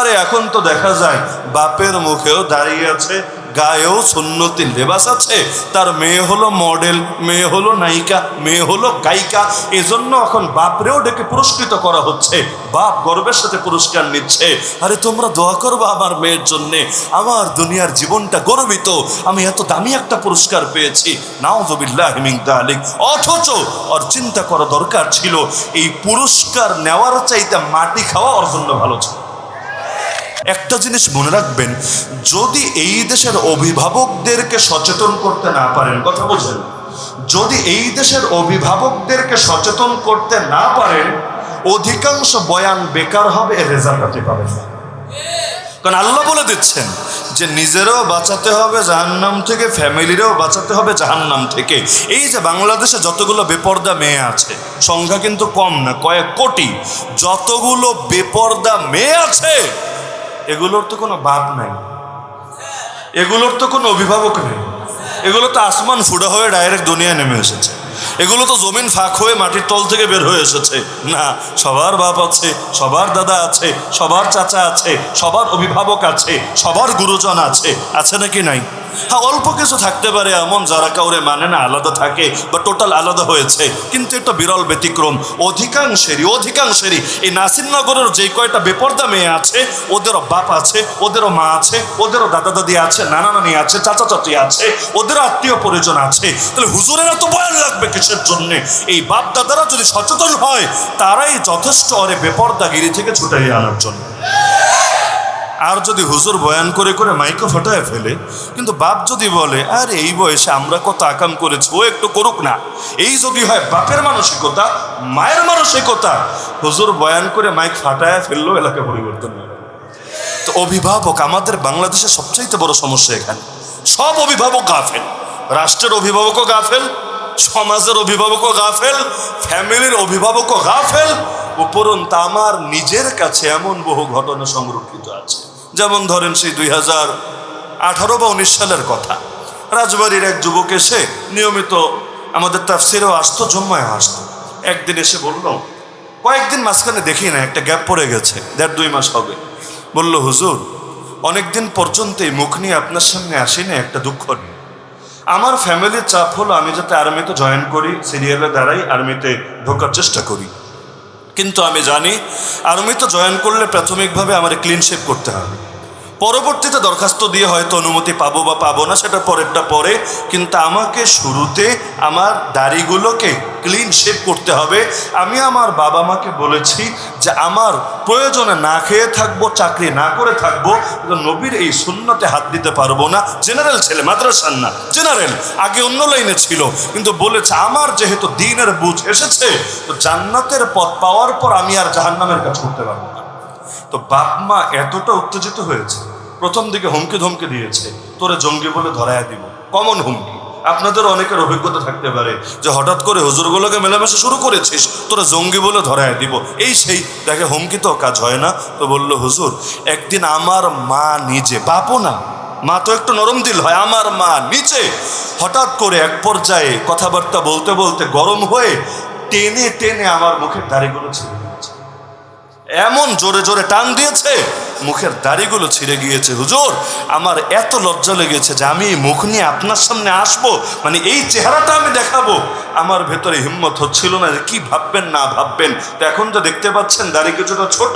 আরে এখন তো দেখা যায় বাপের মুখেও দাঁড়িয়ে আছে, গায়েও সুন্নতি লেবাস আছে। তার মেয়ে হলো মডেল, মেয়ে হলো নায়িকা, মেয়ে হলো গায়িকা। এজন্য এখন বাপরেও ডেকে পুরস্কৃত করা হচ্ছে। বাপ গর্বের সাথে পুরস্কার নিচ্ছে। আরে তোমরা দোয়া করবা আমার মেয়ের জন্যে। আমার দুনিয়ার জীবনটা গর্বিত। আমি এত দামি একটা পুরস্কার পেয়েছি। নাওজবিল্লাহ আলিক অথচ ওর চিন্তা করা দরকার ছিল, এই পুরস্কার নেওয়ার চাইতে মাটি খাওয়া ওর জন্য ভালো ছিল। একটা জিনিস মনে রাখবেন, যদি এই দেশের অভিভাবকদেরকে সচেতন করতে না পারেন, কথা বোঝেন যদি এই দেশের অভিভাবকদেরকে সচেতন করতে না পারেন, অধিকাংশ বয়ান বেকার হবে, এর রেজাল্ট আপনি পাবেন না। কারণ আল্লাহ বলে দিচ্ছেন যে, নিজেরও বাঁচাতে হবে জাহান্নাম থেকে, ফ্যামিলিরও বাঁচাতে হবে জাহান্নাম থেকে। এই যে বাংলাদেশে যতগুলো বেপর্দা মেয়ে আছে, সংখ্যা কিন্তু কম না, কয়েক কোটি, যতগুলো বেপর্দা মেয়ে আছে এগুলোর তো কোনো বাপ নাই। এগুলোর তো কোনো অভিভাবক নেই। এগুলো তো আসমান ফুডা হয়ে ডাইরেক্ট দুনিয়া নেমে এসেছে। এগুলো তো জমিন ফাঁক হয়ে মাটির তল থেকে বের হয়ে এসেছে। না, সবার বাপ আছে, সবার দাদা আছে, সবার চাচা আছে, সবার অভিভাবক আছে, সবার গুরুজন আছে আছে নাকি নাই? হ্যাঁ অল্প কিছু থাকতে পারে এমন যারা কাউরে মানে না, আলাদা থাকে বা টোটাল আলাদা হয়েছে। কিন্তু এটা বিরল ব্যতিক্রম। অধিকাংশেরই অধিকাংশেরই এই নাসিরনগরের যে কয়টা বেপর্দা মেয়ে আছে, ওদেরও বাপ আছে, ওদেরও মা আছে, ওদেরও দাদা দাদি আছে নানা নানি আছে চাচা চাচি আছে ওদেরও আত্মীয় পরিজন আছে। তাহলে হুজুরের এত বয়ান লাগবে কিসের জন্যে এই বাপ দাদারা যদি সচেতন হয়, তারাই যথেষ্ট অরে বেপর্দাগিরি থেকে ছুটাইয়ে আনার জন্য। আর যদি হুজুর বয়ান করে করে মাইকে ফটায় ফেলে, কিন্তু বাপ যদি বলে, আর এই বয়সে আমরা কত আকাম করেছি, ও একটু করুক না। এই যদি হয়, বাপের মানসিকতা, মায়ের মানসিকতা, হুজুর বয়ান করে মাইক ফাটায় ফেলল এলাকা পরিবর্তন তো অভিভাবক, আমাদের বাংলাদেশের সবচাইতে বড় সমস্যা এখানে। সব অভিভাবক গাফেল। রাষ্ট্রের অভিভাবকও গাফেল সমাজের অভিভাবকও গাফেল, ফ্যামিলির অভিভাবকও গাফেল। উপরন্ত আমার নিজের কাছে এমন বহু ঘটনা সংরক্ষিত আছে। যেমন ধরেন সেই দুই হাজার আঠারো বা উনিশ সালের কথা। রাজবাড়ির এক যুবক এসে নিয়মিত আমাদের তাফসিরেও আসতো জম্মায় আসতো। একদিন এসে বলল, কয়েকদিন মাঝখানে দেখি না, একটা গ্যাপ পড়ে গেছে, দেড় দুই মাস হবে। বলল, হুজুর, অনেকদিন পর্যন্ত এই মুখ নিয়ে আপনার সামনে আসিনি, একটা দুঃখ নিয়ে। আমার ফ্যামিলির চাপ হলো আমি যাতে আর্মিতে জয়েন করি সিরিয়ালে দ্বারাই আর্মিতে ঢোকার চেষ্টা করি। কিন্তু আমি জানি আর্মিতে জয়েন করলে প্রাথমিকভাবে আমার ক্লিন শেপ করতে হবে। পরবর্তীতে দরখাস্ত দিয়ে হয়তো অনুমতি পাবো বা পাবো না, সেটা পরেরটা পরে। কিন্তু আমাকে শুরুতে আমার দাড়িগুলোকে ক্লিন শেপ করতে হবে। আমি আমার বাবা মাকে বলেছি যে আমার প্রয়োজনে না খেয়ে থাকব, চাকরি না করে থাকব নবীর এই শূন্যতে হাত দিতে পারব না। জেনারেল ছেলে, মাদ্রাসার না জেনারেল আগে অন্য লাইনে ছিল, কিন্তু বলেছে আমার যেহেতু দিনের বুঝ এসেছে, তো জান্নাতের পথ পাওয়ার পর আমি আর জাহান্নামের কাজ করতে পারব না। তো বাপ মা এতটা উত্তেজিত হয়েছে, প্রথম দিকে হুমকি ধমকি দিয়েছে, তোরে জঙ্গি বলে ধরায় দিব, কমন হুমকি। আপনাদের অনেকের অভিজ্ঞতা থাকতে পারে যে হঠাৎ করে হুজুরগুলোকে মেলামেশা শুরু করেছিস, তোরা জঙ্গি বলে ধরায় দিব। এই সেই, দেখে হুমকি তো কাজ হয় না, তো বলল, হুজুর, একদিন আমার মা নিজে বাপও না, মা তো একটু নরম দিল হয়, আমার মা নিচে হঠাৎ করে এক পর্যায়ে কথাবার্তা বলতে বলতে গরম হয়ে টেনে টেনে আমার মুখের দাড়িগুলো দিয়েছে এমন জোরে জোরে টান দিয়েছে, মুখের দাড়িগুলো ছিঁড়ে গিয়েছে। হুজুর, আমার এত লজ্জা লেগেছে যে আমি মুখ নিয়ে আপনার সামনে আসব মানে এই চেহারাটা আমি দেখাবো। আমার ভেতরে হিম্মত হচ্ছিল না যে কি ভাববেন, না ভাববেন। তো এখন তো দেখতে পাচ্ছেন, দাড়ি কিছুটা ছোট,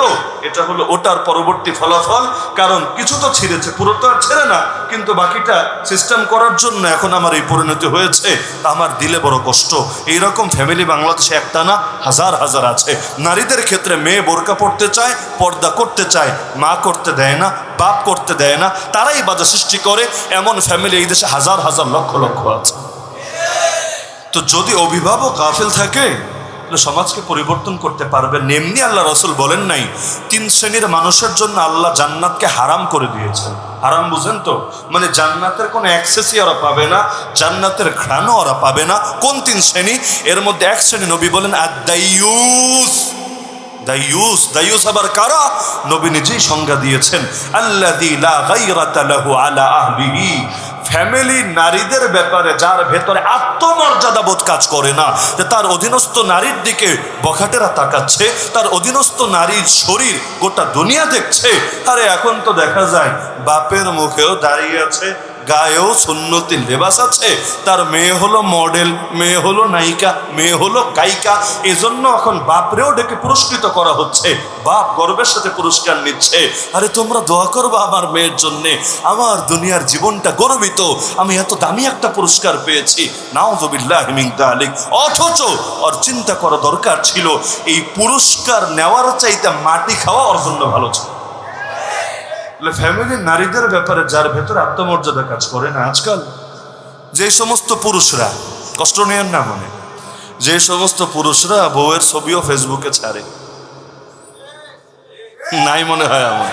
এটা হলো ওটার পরবর্তী ফলাফল, কারণ কিছু তো ছিঁড়েছে, পুরো তো আর ছেড়ে না, কিন্তু বাকিটা সিস্টেম করার জন্য এখন আমার এই পরিণতি হয়েছে। তা আমার দিলে বড় কষ্ট। এইরকম ফ্যামিলি বাংলাদেশে একটা না হাজার হাজার আছে। নারীদের ক্ষেত্রে মেয়ে বোরকা পড়তে চায়, পর্দা করতে চায়, মা করতে দেয় না, বাপ করতে দেয় না, তারাই বাধা সৃষ্টি করে। এমন ফ্যামিলি এই দেশে হাজার হাজার লক্ষ লক্ষ আছে। তো যদি অভিভাবক গাফিল থাকে সমাজকে পরিবর্তন করতে পারবেন এমনি আল্লাহ রসুল বলেন নাই, তিন শ্রেণির মানুষের জন্য আল্লাহ জান্নাতকে হারাম করে দিয়েছেন। হারাম বুঝেন তো? মানে জান্নাতের কোনো অ্যাক্সেসই ওরা পাবে না, জান্নাতের ঘ্রাণও ওরা পাবে না। কোন তিন শ্রেণি? এর মধ্যে এক শ্রেণি নবী বলেন আদাইয়ুস দাইয়ুস দাইয়ুস আবার কারা? নবী নিজেই সংজ্ঞা দিয়েছেন আহলিহি। ফ্যামিলি, নারীদের ব্যাপারে যার ভেতরে আত্মমর্যাদা বোধ কাজ করে না, যে তার অধীনস্থ নারীর দিকে বখাটেরা তাকাচ্ছে, তার অধীনস্থ নারীর শরীর গোটা দুনিয়া দেখছে, আরে এখন তো দেখা যায় বাপের মুখেও দাঁড়িয়ে আছে গায়েও সুন্নতি লেবাস আছে। তার মেয়ে হলো মডেল, মেয়ে হলো নায়িকা, মেয়ে হলো গায়িকা। এজন্য এখন বাপরেও ডেকে পুরস্কৃত করা হচ্ছে। বাপ গর্বের সাথে পুরস্কার নিচ্ছে। আরে তোমরা দোয়া করবা আমার মেয়ের জন্যে। আমার দুনিয়ার জীবনটা গর্বিত। আমি এত দামি একটা পুরস্কার পেয়েছি। নাওজবিল্লাহ আলিক অথচ ওর চিন্তা করা দরকার ছিল, এই পুরস্কার নেওয়ার চাইতে মাটি খাওয়া ওর ভালো ছিল। ফ্যামিলির নারীদের ব্যাপারে যার ভেতরে আত্মমর্যাদা কাজ করে না, আজকাল যে সমস্ত পুরুষরা, কষ্ট নেয়ার না মনে, যে সমস্ত পুরুষরা বউয়ের ছবিও ফেসবুকে ছাড়ে। নাই মনে হয় আমার।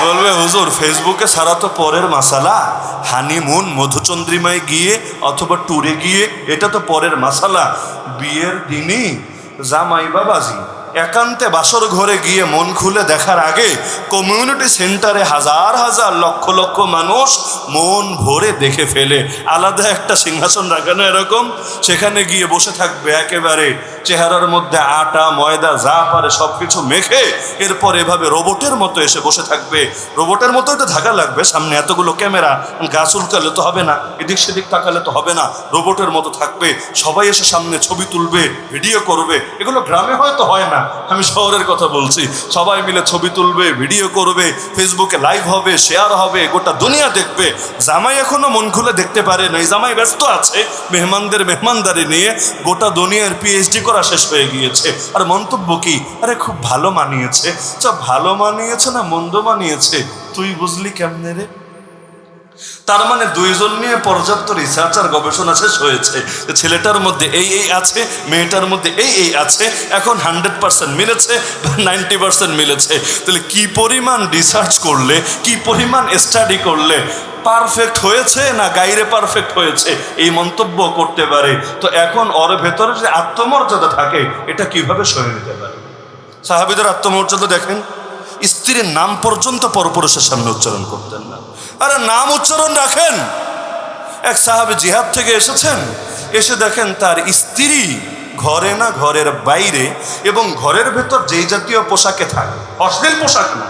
বলবে, হুজুর, ফেসবুকে সারা তো পরের মাসালা, হানিমুন, মধুচন্দ্রিমায় গিয়ে অথবা ট্যুরে গিয়ে, এটা তো পরের মাসালা। বিয়ের দিনই জামাই বাবাজি একান্তে বাসর ঘরে গিয়ে মন খুলে দেখার আগে কমিউনিটি সেন্টারে হাজার হাজার লক্ষ লক্ষ মানুষ মন ভরে দেখে ফেলে। আলাদা একটা সিংহাসন রাখানো এরকম, সেখানে গিয়ে বসে থাকবে একেবারে চেহারার মধ্যে আটা, ময়দা, যা পারে সব কিছু মেখে এরপর এভাবে রোবটের মতো এসে বসে থাকবে। রোবটের মতোই তো থাকা লাগবে, সামনে এতগুলো ক্যামেরা গাছ উল্কালে তো হবে না, এদিক সেদিক তাকালে তো হবে না, রোবটের মতো থাকবে, সবাই এসে সামনে ছবি তুলবে, ভিডিও করবে, এগুলো গ্রামে হয়তো হয় না। আমি শহরের কথা বলছি। সবাই মিলে ছবি তুলবে, ভিডিও করবে ফেসবুকে লাইভ হবে শেয়ার হবে, গোটা দুনিয়া দেখবে। জামাই এখনও মন খুলে দেখতে পারে নাই। জামাই ব্যস্ত আছে, মেহমানদের মেহমানদারি নিয়ে গোটা দুনিয়ার পিএইচডি করা শেষ হয়ে গিয়েছে। আর মন্তব্য কি? আরে খুব ভালো মানিয়েছে। আচ্ছা ভালো মানিয়েছে না মন্দ মানিয়েছে, তুই বুঝলি কেমনে রে? তার মানে দুইজন নিয়ে পর্যাপ্ত রিসার্চ আর গবেষণা শেষ হয়েছে। ছেলেটার মধ্যে এই এই আছে, মেয়েটার মধ্যে এই এই আছে, এখন হান্ড্রেড পার্সেন্ট মিলেছে নাইনটি পার্সেন্ট মিলেছে। তাহলে কি পরিমাণ রিসার্চ করলে, কি পরিমাণ স্টাডি করলে পারফেক্ট হয়েছে না গাইরে পারফেক্ট হয়েছে? এই মন্তব্য করতে পারে। তো এখন ওর ভেতরে যে আত্মমর্যাদা থাকে, এটা কীভাবে সহে নিতে পারে? সাহাবিদের আত্মমর্যাদা দেখেন, স্ত্রীর নাম পর্যন্ত পরপুরুষের সামনে উচ্চারণ করতেন না। আরে নাম উচ্চারণ রাখেন। এক সাহাবি জিহাদ থেকে এসেছেন, এসে দেখেন তার স্ত্রী ঘরে না ঘরের বাইরে এবং ঘরের ভেতর যেই জাতীয় পোশাকে থাকে, অশ্লীল পোশাক না,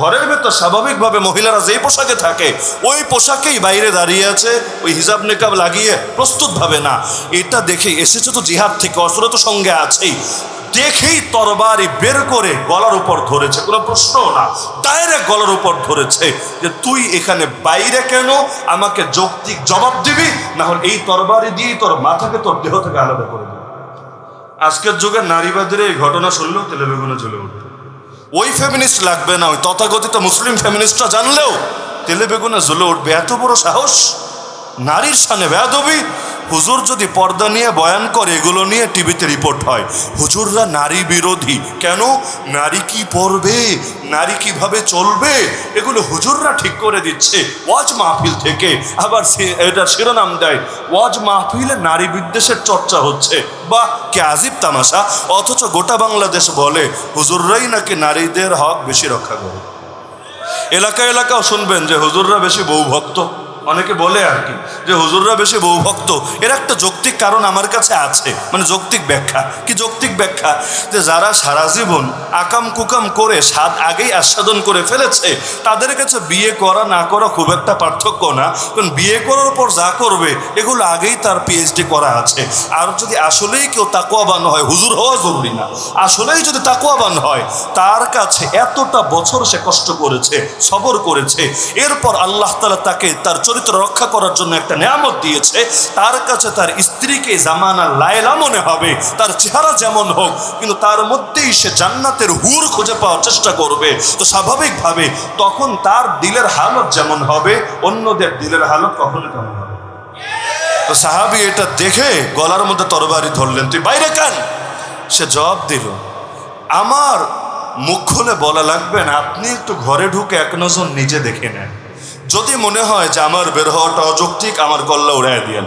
ঘরের ভেতর স্বাভাবিকভাবে মহিলারা যেই পোশাকে থাকে, ওই পোশাকেই বাইরে দাঁড়িয়ে আছে, ওই হিজাব নেকাব লাগিয়ে প্রস্তুতভাবে না। এটা দেখে এসেছে তো জিহাদ থেকে অস্ত্র তো সঙ্গে আছেই। দেখেই তরবারি বের করে গলার উপর ধরেছে। কোনো প্রশ্ন না। ডাইরেক্ট গলার উপর ধরেছে যে, তুই এখানে বাইরে কেন? আমাকে যৌক্তিক জবাব দিবি না হলে এই তরবারি দিয়েই তোর মাথাকে তোর দেহ থেকে আলাদা করে দিবি। আজকের যুগে নারীবাদের এই ঘটনা শুনলেও তেলেবেগুনে জ্বলে উঠবে ওই ফেমিনিস্ট লাগবে না, ওই তথাকথিত মুসলিম ফেমিনিস্টরা জানলেও তেলে বেগুনে জ্বলে উঠবে। এত বড় সাহস? নারীর সামনে বেয়াদবি? হুজুর যদি পর্দা নিয়ে বয়ান করে, এগুলো নিয়ে টিভিতে রিপোর্ট হয়। হুজুররা নারী বিরোধী। কেন? নারী কি পড়বে? নারী কীভাবে চলবে? এগুলো হুজুররা ঠিক করে দিচ্ছে। ওয়াজ মাহফিল থেকে। আবার এটা শিরোনাম দেয়। ওয়াজ মাহফিলে নারী বিদ্বেষের চর্চা হচ্ছে। বা কে আজিব তামাশা। অথচ গোটা বাংলাদেশ বলে, হুজুররাই নাকি নারীদের হক বেশি রক্ষা করে। এলাকা এলাকাও শুনবেন যে হুজুররা বেশি বউ ভক্ত। অনেকে বলে আর কি, যে হুজুররা বেশি বউ ভক্ত এর একটা যৌক্তিক কারণ আমার কাছে আছে মানে যৌক্তিক ব্যাখ্যা। কি যৌক্তিক ব্যাখ্যা? যে যারা সারা জীবন আকাম কুকাম করে স্বাদ আগেই আস্বাদন করে ফেলেছে, তাদের কাছে বিয়ে করা না করা খুব একটা পার্থক্য না। কারণ বিয়ে করার পর যা করবে, এগুলো আগেই তার পিএইচডি করা আছে। আর যদি আসলেই কেউ তাকুয়াবান হয়, হুজুর হওয়া জরুরি না। আসলেই যদি তাকুয়াবান হয়, তার কাছে এতটা বছর সে কষ্ট করেছে, সবর করেছে, এরপর আল্লাহ তালা তাকে তার চরিত্র রক্ষা করার জন্য একটা নিয়ামত দিয়েছে। তার কাছে তার স্ত্রীকে জামানা লায়লা মনে হবে, তার চেহারা যেমন হোক, কিন্তু তার মধ্যেই সে জান্নাতের হুর খুঁজে পাওয়ার চেষ্টা করবে। তো স্বাভাবিকভাবে তখন তার দিলের হালত যেমন হবে, অন্যদের দিলের হালত কখনো তেমন হবে তো সাহাবি এটা দেখে গলার মধ্যে তরবারি ধরলেন, তুই বাইরে কেন? সে জবাব দিল, আমার মুখ খুলে বলা লাগবে না, আপনি একটু ঘরে ঢুকে এক নজর নিজে দেখে নেন। যদি মনে হয় যে আমার বের হওয়াটা অযৌক্তিক, আমার গল্লা উড়াই দিয়েন।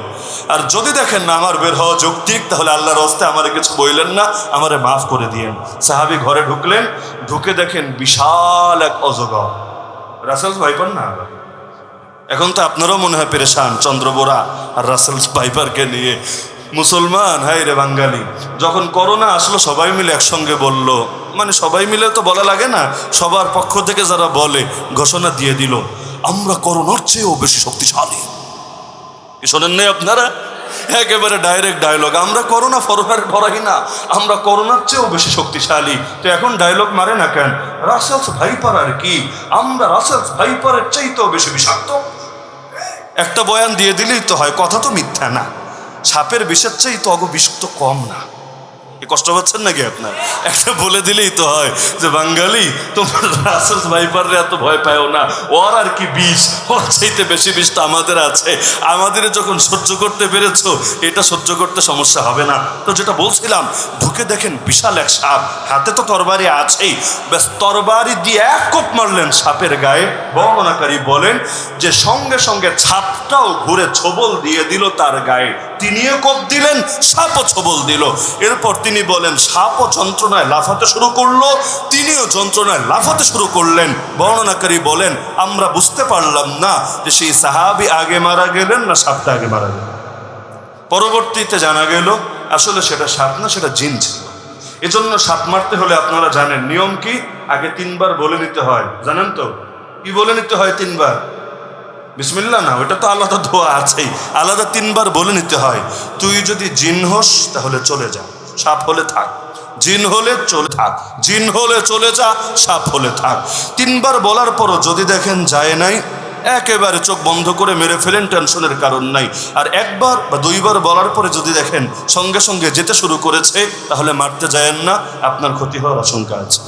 আর যদি দেখেন না আমার বের হওয়া যৌক্তিক, তাহলে আল্লাহর হস্তে আমার কিছু বইলেন না, আমারে মাফ করে দিয়েন। সাহাবি ঘরে ঢুকলেন, ঢুকে দেখেন বিশাল এক অজগর। রাসেল ভাইপান না এখন তো আপনারও মনে হয় পেরেশান, চন্দ্রবোরা আর রাসেল ভাইপারকে নিয়ে। মুসলমান হাই রে বাঙালি। যখন করোনা আসলো, সবাই মিলে একসঙ্গে বলল মানে সবাই মিলে তো বলা লাগে না, সবার পক্ষ থেকে যারা বলে, ঘোষণা দিয়ে দিল। আমরা করোনার চেয়েও বেশি শক্তিশালী। কি শোনেন নাই আপনারা? একেবারে ডাইরেক্ট ডায়লগ আমরা করোনা ফরফার ভরাই না, আমরা করোনার চেয়েও বেশি শক্তিশালী। তো এখন ডায়লগ মারে না কেন? রাসেলস ভাইপার আর কি? আমরা রাসেলস ভাইপারের চাইতেও বেশি বিষাক্ত। একটা বয়ান দিয়ে দিলেই তো হয়, কথা তো মিথ্যা না। সাপের বিষের চেয়ে তো অগ কম না। কষ্ট পাচ্ছেন নাকি আপনার? একটা বলে দিলেই তো হয় যে, বাঙালি, তোমার এত ভয় পায়ও না। ওর আর কি বিষ? ওর চাইতে বেশি বিষ তো আমাদের আছে। আমাদের যখন সহ্য করতে পেরেছ, এটা সহ্য করতে সমস্যা হবে না। তো যেটা বলছিলাম, ঢুকে দেখেন বিশাল এক সাপ। হাতে তো তরবারি আছেই। ব্যাস, তরবারি দিয়ে এক কোপ মারলেন সাপের গায়ে। বর্ণনাকারী বলেন যে, সঙ্গে সঙ্গে ছাপটাও ঘুরে ছবল দিয়ে দিল তার গায়ে। তিনিও কোপ দিলেন, সাপও ছবল দিল। এরপর তিনি বলেন, সাপও যন্ত্রণায় লাফাতে শুরু করল, তিনিও যন্ত্রণায় লাফাতে শুরু করলেন। বর্ণনাকারী বলেন, আমরা বুঝতে পারলাম না যে সেই সাহাবি আগে মারা গেলেন না সাপটা আগে মারা গেলেন পরবর্তীতে জানা গেল, আসলে সেটা সাপ না, সেটা জিন ছিল। এজন্য সাপ মারতে হলে আপনারা জানেন নিয়ম কি? আগে তিনবার বলে নিতে হয়। জানেন তো? কি বলে নিতে হয় তিনবার? বিসমিল্লা না ওটা তো আলাদা ধোয়া আছেই। আলাদা তিনবার বলে নিতে হয়। তুই যদি জিন হোস, তাহলে চলে যা, সাপ হলে থাক। জিন হলে চলে থাক, জিন হলে চলে যা, সাপ হলে থাক। তিনবার বলার পরও যদি দেখেন যায় নাই, একেবারে চোখ বন্ধ করে মেরে ফেলেন, টেনশনের কারণ নাই। আর একবার বা দুইবার বলার পরে যদি দেখেন সঙ্গে সঙ্গে যেতে শুরু করেছে, তাহলে মারতে যায়েন না, আপনার ক্ষতি হওয়ার আশঙ্কা আছে।